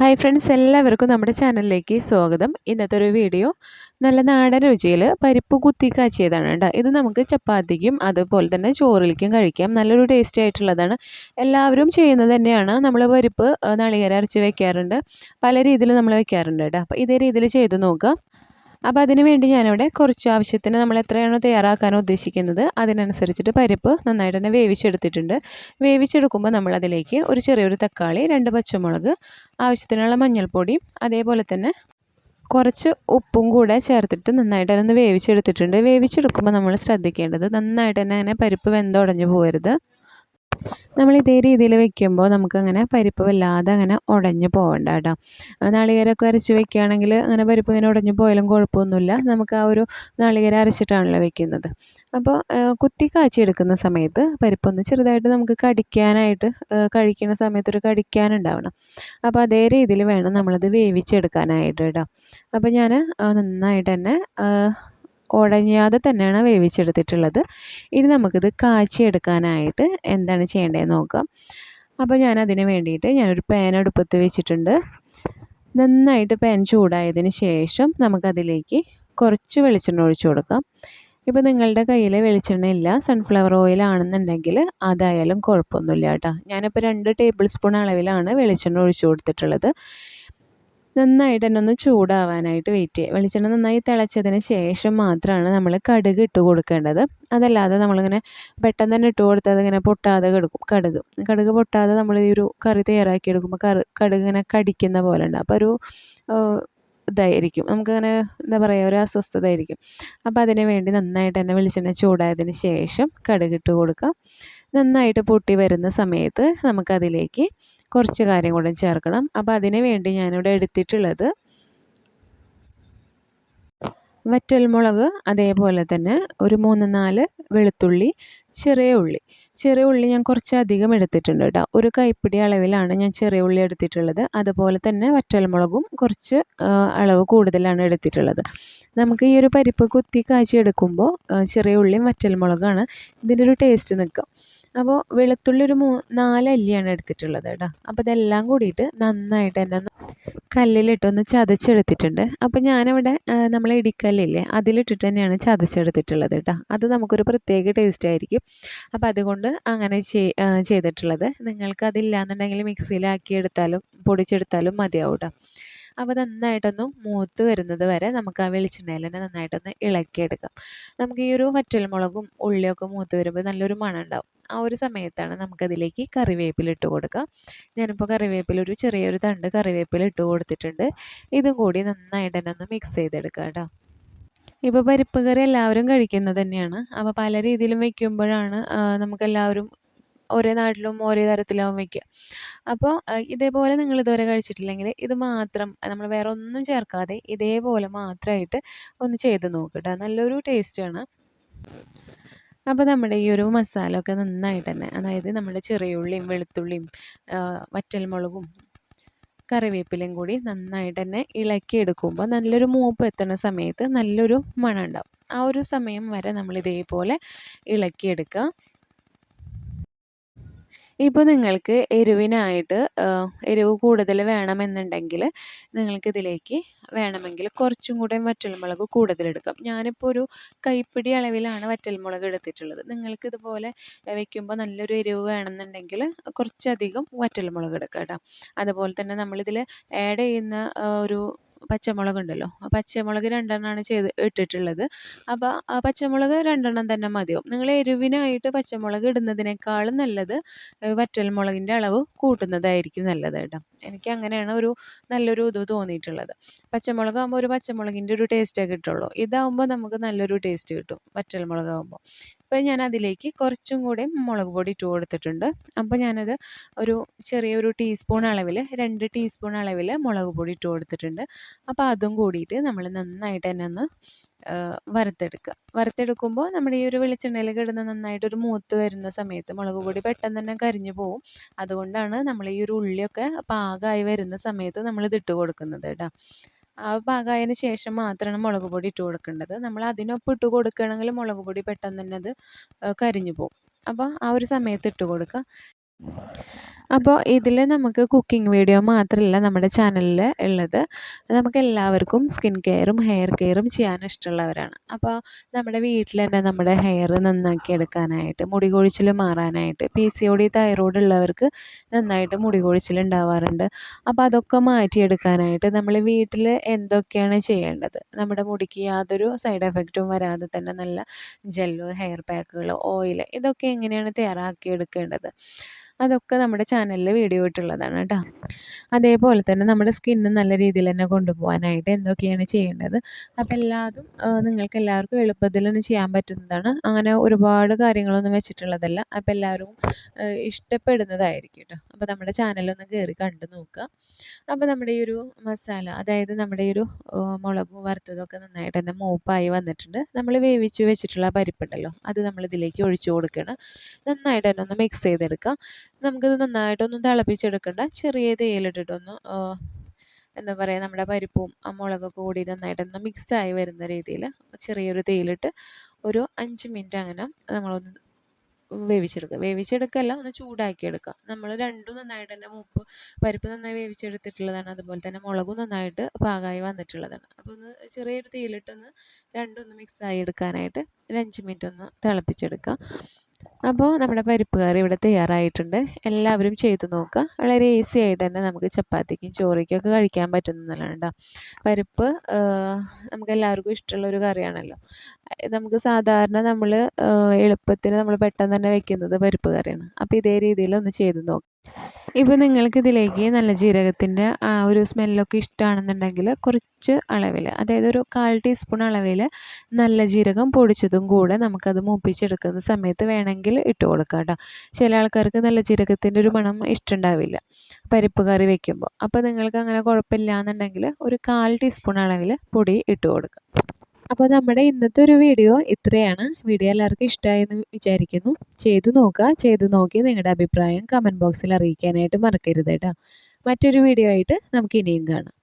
Hi friends എല്ലാവർക്കും നമ്മുടെ ചാനലിലേക്ക് സ്വാഗതം. ഇന്നത്തെ ഒരു വീഡിയോ നല്ല നാടൻ രുചിയിൽ പരിപ്പ് കുത്തി കാച്ചിയതാണ് കേട്ടോ. ഇത് നമുക്ക് ചപ്പാത്തിക്കും അതുപോലെ തന്നെ ചോറിലേക്കും കഴിക്കാം. നല്ലൊരു ടേസ്റ്റി ആയിട്ടുള്ളതാണ്. എല്ലാവരും ചെയ്യുന്നത് തന്നെയാണ്. നമ്മൾ പരിപ്പ് നളികര അരച്ച് വെക്കാറുണ്ട്. പല രീതിയിൽ നമ്മൾ വെക്കാറുണ്ട് കേട്ടോ. അപ്പോൾ ഇതേ രീതിയിൽ ചെയ്ത് നോക്കുക അപ്പോൾ അതിന് വേണ്ടി ഞാനിവിടെ കുറച്ച് ആവശ്യത്തിന് നമ്മൾ എത്രയാണോ തയ്യാറാക്കാൻ ഉദ്ദേശിക്കുന്നത് അതിനനുസരിച്ചിട്ട് പരിപ്പ് നന്നായിട്ട് തന്നെ വേവിച്ചെടുത്തിട്ടുണ്ട്. വേവിച്ചെടുക്കുമ്പോൾ നമ്മളതിലേക്ക് ഒരു ചെറിയൊരു തക്കാളി രണ്ട് പച്ചമുളക് ആവശ്യത്തിനുള്ള മഞ്ഞൾപ്പൊടിയും അതേപോലെ തന്നെ കുറച്ച് ഉപ്പും കൂടെ ചേർത്തിട്ട് നന്നായിട്ട് അതൊന്ന് വേവിച്ചെടുത്തിട്ടുണ്ട്. വേവിച്ചെടുക്കുമ്പോൾ നമ്മൾ ശ്രദ്ധിക്കേണ്ടത് നന്നായിട്ട് തന്നെ അങ്ങനെ പരിപ്പ് വെന്തുടഞ്ഞു പോകരുത്. നമ്മൾ ഇതേ രീതിയിൽ വെക്കുമ്പോൾ നമുക്കങ്ങനെ പരിപ്പ് വല്ലാതെ അങ്ങനെ ഉടഞ്ഞു പോകണ്ട കേട്ടോ. നാളികേരമൊക്കെ അരച്ച് വെക്കുകയാണെങ്കിൽ അങ്ങനെ പരിപ്പ് ഇങ്ങനെ ഉടഞ്ഞു പോയാലും കുഴപ്പമൊന്നുമില്ല. നമുക്ക് ആ ഒരു നാളികേര അരച്ചിട്ടാണല്ലോ വെക്കുന്നത്. അപ്പോൾ കുത്തി കാച്ചിയെടുക്കുന്ന സമയത്ത് പരിപ്പൊന്ന് ചെറുതായിട്ട് നമുക്ക് കടിക്കാനായിട്ട് കഴിക്കുന്ന സമയത്ത് ഒരു കടിക്കാനുണ്ടാവണം. അപ്പോൾ അതേ രീതിയിൽ വേണം നമ്മളത് വേവിച്ചെടുക്കാനായിട്ട് കേട്ടോ. അപ്പോൾ ഞാൻ നന്നായിട്ട് തന്നെ ഉടഞ്ഞാതെ തന്നെയാണ് വേവിച്ചെടുത്തിട്ടുള്ളത്. ഇനി നമുക്കിത് കാച്ചിയെടുക്കാനായിട്ട് എന്താണ് ചെയ്യേണ്ടതെന്ന് നോക്കാം. അപ്പോൾ ഞാൻ അതിന് വേണ്ടിയിട്ട് ഞാനൊരു പാൻ അടുപ്പത്ത് വെച്ചിട്ടുണ്ട്. നന്നായിട്ട് പാൻ ചൂടായതിന് ശേഷം നമുക്കതിലേക്ക് കുറച്ച് വെളിച്ചെണ്ണ ഒഴിച്ചു കൊടുക്കാം. ഇപ്പോൾ നിങ്ങളുടെ കയ്യിൽ വെളിച്ചെണ്ണ ഇല്ല സൺഫ്ലവർ ഓയിൽ ആണെന്നുണ്ടെങ്കിൽ അതായാലും കുഴപ്പമൊന്നുമില്ല കേട്ടോ. ഞാനിപ്പോൾ രണ്ട് ടേബിൾ സ്പൂൺ അളവിലാണ് വെളിച്ചെണ്ണ ഒഴിച്ചു കൊടുത്തിട്ടുള്ളത്. നന്നായിട്ട് തന്നെ ഒന്ന് ചൂടാവാനായിട്ട് വെയിറ്റ് ചെയ്യുക. വെളിച്ചെണ്ണ നന്നായി തിളച്ചതിന് ശേഷം മാത്രമാണ് നമ്മൾ കടുക് ഇട്ട് കൊടുക്കേണ്ടത്. അതല്ലാതെ നമ്മളിങ്ങനെ പെട്ടെന്ന് തന്നെ ഇട്ട് കൊടുത്താൽ ഇങ്ങനെ പൊട്ടാതെ കിടക്കും. കടുക്. കടുക് പൊട്ടാതെ നമ്മൾ ഈ ഒരു കറി തയ്യാറാക്കി എടുക്കുമ്പോൾ കറി കടുക് ഇങ്ങനെ കടിക്കുന്ന പോലെ ഉണ്ട്. അപ്പോൾ ഒരു ഇതായിരിക്കും. നമുക്കങ്ങനെ എന്താ പറയുക ഒരു അസ്വസ്ഥത ആയിരിക്കും. അപ്പോൾ അതിന് വേണ്ടി നന്നായിട്ട് തന്നെ വെളിച്ചെണ്ണ ചൂടായതിന് ശേഷം കടുകിട്ട് കൊടുക്കാം. നന്നായിട്ട് പൊട്ടി വരുന്ന സമയത്ത് നമുക്കതിലേക്ക് കുറച്ച് കാര്യം കൂടെ ചേർക്കണം. അപ്പോൾ അതിന് വേണ്ടി ഞാനിവിടെ എടുത്തിട്ടുള്ളത് വറ്റൽമുളക് അതേപോലെ തന്നെ ഒരു മൂന്ന് നാല് വെളുത്തുള്ളി ചെറിയ ഉള്ളി. ചെറിയ ഉള്ളി ഞാൻ കുറച്ച് അധികം എടുത്തിട്ടുണ്ട് കേട്ടോ. ഒരു കൈപ്പിടി അളവിലാണ് ഞാൻ ചെറിയ ഉള്ളി എടുത്തിട്ടുള്ളത്. അതുപോലെ തന്നെ വറ്റൽമുളകും കുറച്ച് അളവ് കൂടുതലാണ് എടുത്തിട്ടുള്ളത്. നമുക്ക് ഈ ഒരു പരിപ്പ് കുത്തി കാച്ചി എടുക്കുമ്പോൾ ചെറിയ ഉള്ളിയും വറ്റൽമുളകാണ് ഇതിന്റെ ഒരു ടേസ്റ്റ് നിൽക്കുക അപ്പോൾ വെളുത്തുള്ളി ഒരു മൂ നാലല്ലിയാണ് എടുത്തിട്ടുള്ളത് കേട്ടോ. അപ്പോൾ ഇതെല്ലാം കൂടിയിട്ട് നന്നായിട്ട് തന്നെ ഒന്ന് കല്ലിലിട്ടൊന്ന് ചതച്ചെടുത്തിട്ടുണ്ട്. അപ്പോൾ ഞാനിവിടെ നമ്മളെ ഇടിക്കല്ലില്ലേ അതിലിട്ടിട്ട് തന്നെയാണ് ചതച്ചെടുത്തിട്ടുള്ളത് കേട്ടോ. അത് നമുക്കൊരു പ്രത്യേക ടേസ്റ്റ് ആയിരിക്കും. അപ്പോൾ അതുകൊണ്ട് അങ്ങനെ ചെയ്തിട്ടുള്ളത് നിങ്ങൾക്ക് അതില്ലാന്നുണ്ടെങ്കിൽ മിക്സിയിലാക്കി എടുത്താലും പൊടിച്ചെടുത്താലും മതിയാവും കേട്ടോ. അപ്പോൾ നന്നായിട്ടൊന്ന് മൂത്ത് വരുന്നത് വരെ നമുക്ക് ആ വെളിച്ചെണ്ണയിൽ തന്നെ നന്നായിട്ടൊന്ന് ഇളക്കിയെടുക്കാം. നമുക്ക് ഈ ഒരു വറ്റൽമുളകും ഉള്ളിയൊക്കെ മൂത്ത് വരുമ്പോൾ നല്ലൊരു മണം ഉണ്ടാവും ആ ഒരു സമയത്താണ് നമുക്കതിലേക്ക് കറിവേപ്പില ഇട്ട് കൊടുക്കാം ഞാനിപ്പോൾ കറിവേപ്പില ഒരു ചെറിയൊരു തണ്ട് കറിവേപ്പില ഇട്ട് കൊടുത്തിട്ടുണ്ട്. ഇതും കൂടി നന്നായിട്ട് തന്നെ ഒന്ന് മിക്സ് ചെയ്തെടുക്കാം കേട്ടോ. ഇപ്പോൾ പരിപ്പ് കറി എല്ലാവരും കഴിക്കുന്നത് തന്നെയാണ്. അപ്പോൾ പല രീതിയിലും വെക്കുമ്പോഴാണ് നമുക്കെല്ലാവരും ഒരേ നാട്ടിലും ഒരേ തരത്തിലാവും വയ്ക്കുക അപ്പോൾ ഇതേപോലെ നിങ്ങൾ ഇതുവരെ കഴിച്ചിട്ടില്ലെങ്കിൽ ഇത് മാത്രം നമ്മൾ വേറെ ഒന്നും ചേർക്കാതെ ഇതേപോലെ മാത്രമായിട്ട് ഒന്ന് ചെയ്ത് നോക്കുക നല്ലൊരു ടേസ്റ്റാണ് അപ്പോൾ നമ്മുടെ ഈ ഒരു മസാല ഒക്കെ നന്നായിട്ട് തന്നെ അതായത് നമ്മുടെ ചെറിയുള്ളിയും വെളുത്തുള്ളിയും വറ്റൽമുളകും കറിവേപ്പിലയും കൂടി നന്നായിട്ട് തന്നെ ഇളക്കി എടുക്കുമ്പോൾ നല്ലൊരു മൂപ്പ് എത്തുന്ന സമയത്ത് നല്ലൊരു മണം ഉണ്ടാവും ആ ഒരു സമയം വരെ നമ്മൾ ഇതേപോലെ ഇളക്കിയെടുക്കുക ഇപ്പോൾ നിങ്ങൾക്ക് എരിവിനായിട്ട് എരിവ് കൂടുതൽ വേണമെന്നുണ്ടെങ്കിൽ നിങ്ങൾക്കിതിലേക്ക് വേണമെങ്കിൽ കുറച്ചും കൂടെ വറ്റൽമുളക് കൂടുതലെടുക്കാം ഞാനിപ്പോൾ ഒരു കൈപ്പിടി അളവിലാണ് വറ്റൽമുളക് എടുത്തിട്ടുള്ളത്. നിങ്ങൾക്ക് ഇതുപോലെ വെക്കുമ്പോൾ നല്ലൊരു എരിവ് വേണമെന്നുണ്ടെങ്കിൽ കുറച്ചധികം വറ്റൽമുളക് എടുക്കാം കേട്ടോ. അതുപോലെ തന്നെ നമ്മളിതിൽ ആഡ് ചെയ്യുന്ന ഒരു പച്ചമുളക് ഉണ്ടല്ലോ ആ പച്ചമുളക് രണ്ടെണ്ണമാണ് ചെയ്ത് ഇട്ടിട്ടുള്ളത്. അപ്പോൾ ആ പച്ചമുളക് രണ്ടെണ്ണം തന്നെ മതിയാവും. നിങ്ങൾ എരിവിനായിട്ട് പച്ചമുളക് ഇടുന്നതിനേക്കാളും നല്ലത് വറ്റൽമുളകിന്റെ അളവ് കൂട്ടുന്നതായിരിക്കും നല്ലത് കേട്ടോ. എനിക്ക് അങ്ങനെയാണ് ഒരു നല്ലൊരു ഇത് തോന്നിയിട്ടുള്ളത്. പച്ചമുളകാകുമ്പോൾ ഒരു പച്ചമുളകിന്റെ ഒരു ടേസ്റ്റേ കിട്ടുള്ളൂ. ഇതാകുമ്പോൾ നമുക്ക് നല്ലൊരു ടേസ്റ്റ് കിട്ടും വറ്റൽമുളകാകുമ്പോൾ അപ്പോൾ ഞാൻ അതിലേക്ക് കുറച്ചും കൂടി മുളക് പൊടി ഇട്ട് കൊടുത്തിട്ടുണ്ട്. അപ്പോൾ ഞാനത് ഒരു ചെറിയൊരു ടീസ്പൂൺ അളവിൽ രണ്ട് ടീസ്പൂൺ അളവിൽ മുളക് പൊടി ഇട്ട് കൊടുത്തിട്ടുണ്ട്. അപ്പോൾ അതും കൂടിയിട്ട് നമ്മൾ നന്നായിട്ട് തന്നെ ഒന്ന് വറുത്തെടുക്കുക. വറുത്തെടുക്കുമ്പോൾ നമ്മുടെ ഈ ഒരു വെളിച്ചെണ്ണയിൽ കിടന്ന് നന്നായിട്ടൊരു മൂത്ത് വരുന്ന സമയത്ത് മുളക് പൊടി പെട്ടെന്ന് തന്നെ കരിഞ്ഞു പോവും. അതുകൊണ്ടാണ് നമ്മൾ ഈ ഒരു ഉള്ളിയൊക്കെ പാകമായി വരുന്ന സമയത്ത് നമ്മൾ ഇതിട്ട് കൊടുക്കുന്നത് കേട്ടോ. പാകമായതിന് ശേഷം മാത്രമാണ് മുളക് പൊടി ഇട്ട് കൊടുക്കേണ്ടത്. നമ്മൾ അതിനൊപ്പം ഇട്ട് കൊടുക്കുകയാണെങ്കിൽ മുളക് പൊടി പെട്ടെന്ന് തന്നെ അത് കരിഞ്ഞു പോകും. അപ്പോൾ ആ ഒരു സമയത്ത് ഇട്ട് കൊടുക്കുക. അപ്പോൾ ഇതിൽ നമുക്ക് കുക്കിംഗ് വീഡിയോ മാത്രമല്ല നമ്മുടെ ചാനലിൽ ഉള്ളത്. നമുക്ക് എല്ലാവർക്കും സ്കിൻ കെയറും ഹെയർ കെയറും ചെയ്യാൻ ഇഷ്ടമുള്ളവരാണ്. അപ്പോൾ നമ്മുടെ വീട്ടിൽ തന്നെ നമ്മുടെ ഹെയർ നന്നാക്കി എടുക്കാനായിട്ട് മുടി കൊഴിച്ചിൽ മാറാനായിട്ട് P C O D thyroid ഉള്ളവർക്ക് നന്നായിട്ട് മുടി കൊഴിച്ചിൽ ഉണ്ടാവാറുണ്ട്. അപ്പോൾ അതൊക്കെ മാറ്റിയെടുക്കാനായിട്ട് നമ്മൾ വീട്ടിൽ എന്തൊക്കെയാണ് ചെയ്യേണ്ടത്? നമ്മുടെ മുടിക്ക് യാതൊരു സൈഡ് എഫക്റ്റും വരാതെ തന്നെ നല്ല ജെല്ലോ ഹെയർ പാക്കുകൾ ഓയിൽ ഇതൊക്കെ എങ്ങനെയാണ് തയ്യാറാക്കി എടുക്കേണ്ടത് അതൊക്കെ നമ്മുടെ ചാനലിൽ വീഡിയോ ഇട്ടുള്ളതാണ് കേട്ടോ. അതേപോലെ തന്നെ നമ്മുടെ സ്കിന്ന് നല്ല രീതിയിൽ തന്നെ കൊണ്ടുപോകാനായിട്ട് എന്തൊക്കെയാണ് ചെയ്യേണ്ടത്. അപ്പോൾ എല്ലാതും നിങ്ങൾക്ക് എല്ലാവർക്കും എളുപ്പത്തിൽ തന്നെ ചെയ്യാൻ പറ്റുന്നതാണ്. അങ്ങനെ ഒരുപാട് കാര്യങ്ങളൊന്നും വെച്ചിട്ടുള്ളതല്ല. അപ്പോൾ എല്ലാവരും ഇഷ്ടപ്പെടുന്നതായിരിക്കും കേട്ടോ. അപ്പോൾ നമ്മുടെ ചാനലൊന്ന് കയറി കണ്ടു നോക്കുക. അപ്പോൾ നമ്മുടെ ഈ ഒരു മസാല അതായത് നമ്മുടെ ഈ ഒരു മുളകും വറുത്തതൊക്കെ നന്നായിട്ട് തന്നെ മൂപ്പായി വന്നിട്ടുണ്ട്. നമ്മൾ വേവിച്ച് വെച്ചിട്ടുള്ള പരിപ്പുണ്ടല്ലോ അത് നമ്മൾ ഇതിലേക്ക് ഒഴിച്ചു കൊടുക്കണം. നന്നായിട്ട് തന്നെ ഒന്ന് മിക്സ് ചെയ്തെടുക്കാം നമുക്കിത് നന്നായിട്ടൊന്നും തിളപ്പിച്ചെടുക്കേണ്ട. ചെറിയ തേയിലിട്ടിട്ടൊന്ന് എന്താ പറയുക നമ്മുടെ പരിപ്പും മുളകൊക്കെ കൂടി നന്നായിട്ടൊന്ന് മിക്സായി വരുന്ന രീതിയിൽ ചെറിയൊരു തേയിലിട്ട് ഒരു അഞ്ച് മിനിറ്റ് അങ്ങനെ നമ്മളൊന്ന് വേവിച്ചെടുക്കുക. വേവിച്ചെടുക്കല്ല ഒന്ന് ചൂടാക്കി എടുക്കുക നമ്മൾ രണ്ടും നന്നായിട്ട് തന്നെ മൂപ്പ് പരിപ്പ് നന്നായി വേവിച്ചെടുത്തിട്ടുള്ളതാണ്. അതുപോലെ തന്നെ മുളകും നന്നായിട്ട് പാകമായി വന്നിട്ടുള്ളതാണ്. അപ്പോൾ ഒന്ന് ചെറിയൊരു തീയിലിട്ടൊന്ന് രണ്ടും ഒന്ന് മിക്സായി എടുക്കാനായിട്ട് ഒരു അഞ്ച് മിനിറ്റ് ഒന്ന് തിളപ്പിച്ചെടുക്കുക. അപ്പോൾ നമ്മുടെ പരിപ്പ് കറി ഇവിടെ തയ്യാറായിട്ടുണ്ട്. എല്ലാവരും ചെയ്തു നോക്കുക. വളരെ ഈസി ആയിട്ട് തന്നെ നമുക്ക് ചപ്പാത്തിക്കും ചോറിക്കും ഒക്കെ കഴിക്കാൻ പറ്റുന്നതാണ് കേട്ടോ പരിപ്പ് നമുക്ക് എല്ലാവർക്കും ഇഷ്ടമുള്ള ഒരു കറിയാണല്ലോ. നമുക്ക് സാധാരണ നമ്മൾ എളുപ്പത്തിന് നമ്മൾ പെട്ടെന്ന് തന്നെ വെക്കുന്നത് പരിപ്പ് കറിയാണ്. അപ്പോൾ ഇതേ രീതിയിൽ ഒന്ന് ചെയ്ത് നോക്കാം. ഇപ്പോൾ നിങ്ങൾക്കിതിലേക്ക് നല്ല ജീരകത്തിന്റെ ആ ഒരു സ്മെല്ലൊക്കെ ഇഷ്ടമാണെന്നുണ്ടെങ്കിൽ കുറച്ച് അളവിൽ അതായത് ഒരു കാൽ ടീസ്പൂൺ അളവിൽ നല്ല ജീരകം പൊടിച്ചതും കൂടെ നമുക്കത് മൂപ്പിച്ചെടുക്കുന്ന സമയത്ത് വേണമെങ്കിൽ ഇട്ട് കൊടുക്കാം കേട്ടോ ചില ആൾക്കാർക്ക് നല്ല ജീരകത്തിന്റെ ഒരു മണം ഇഷ്ടമുണ്ടാവില്ല പരിപ്പ് കറി വെക്കുമ്പോൾ അപ്പോൾ നിങ്ങൾക്ക് അങ്ങനെ കുഴപ്പമില്ല എന്നുണ്ടെങ്കിൽ ഒരു കാൽ ടീസ്പൂൺ അളവിൽ പൊടി ഇട്ട് കൊടുക്കുക അപ്പോൾ നമ്മുടെ ഇന്നത്തെ ഒരു വീഡിയോ ഇത്രയാണ്. വീഡിയോ എല്ലാവർക്കും ഇഷ്ടമായെന്ന് വിചാരിക്കുന്നു. ചെയ്തു നോക്കുക. ചെയ്തു നോക്കി നിങ്ങളുടെ അഭിപ്രായം കമന്റ് ബോക്സിൽ അറിയിക്കാനായിട്ട് മറക്കരുത് കേട്ടോ. മറ്റൊരു വീഡിയോ ആയിട്ട് നമുക്ക് ഇനിയും കാണാം.